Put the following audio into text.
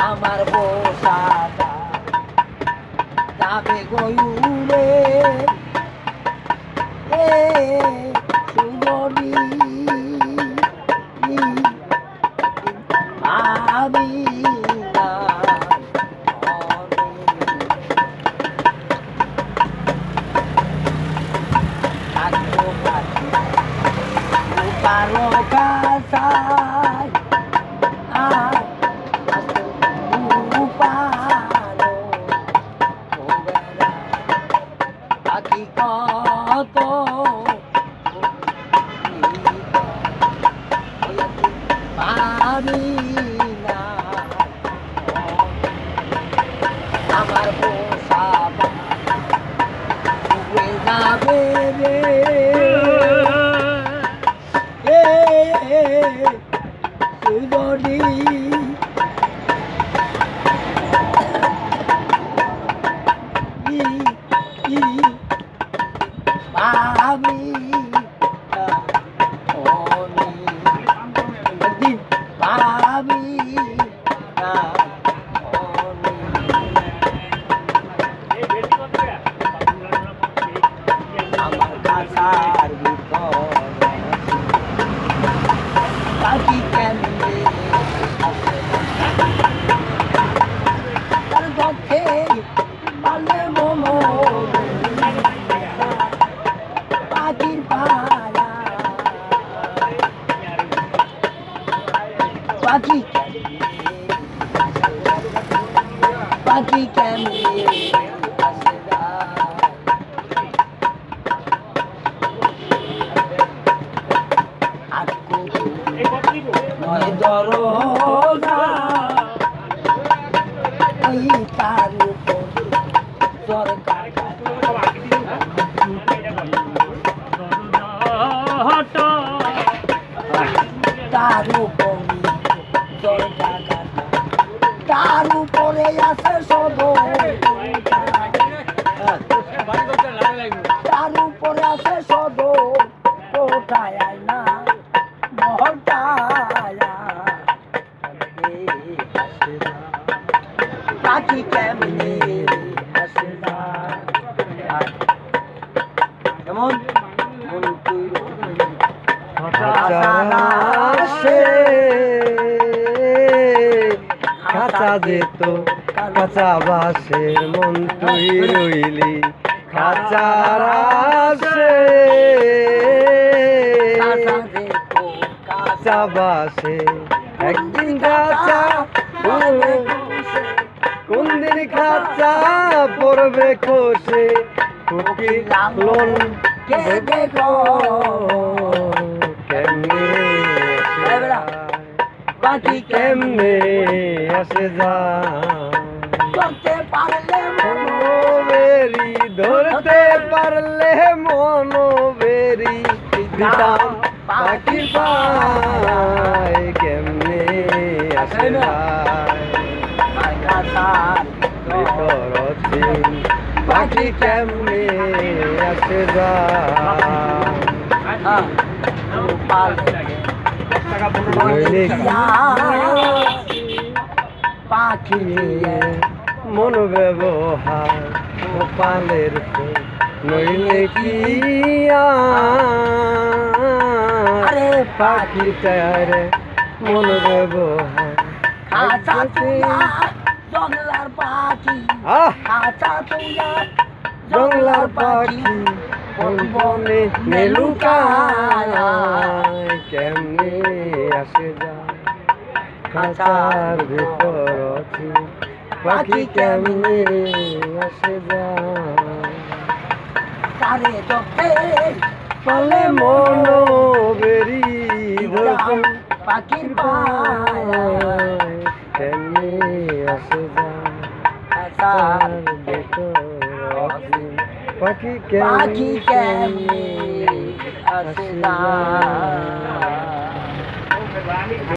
আমার বসাটা। যাবে গয়ুরে এ সুমনি। আমি না থাকব পারি না। আমার পোষা যাবে রে। এ সুদনি পাখি কেমনে তার পক্ষে পালে মোমো পাখির পালা পাখি পাখি কেমনে দরজা ওই তার সরকার তার উপর সরকার তার উপরে আছে সদর তার উপরে পাখি কেমনে আসে না কেমন মন আসে কাঁচা যেত কাঁচা বাসের মন তুই রইলি। খাঁচার আসে। কাঁচা বাসে একদিন কাঁচা কোন দিন খাঁচা পড়বে খসে কুকি লোন কে দেখো? কেমনে আসে যা করতে পারলে মনোবেরি ধরতে পারলে মনোবেরি। দিতাম পাখি পায়। অচিন পাখি কেমনে আসে নইলে পাখি মন ব্যবহার কপালের নইলে কি আরে? পাখি পাখিটারে মন ব্যবহার খাঁচা তুলা জঙ্গলার পাখি খাঁচা তুলা জঙ্গলার পাখি বনে নেলুকায় কেমনে আসে যায় খাঁচার ভিতর অছি পাখি কেমনে আসে যায় তারে চোখে পালে মন বেরি পাখির পায়া। পাখি পাখি কেমনি আসে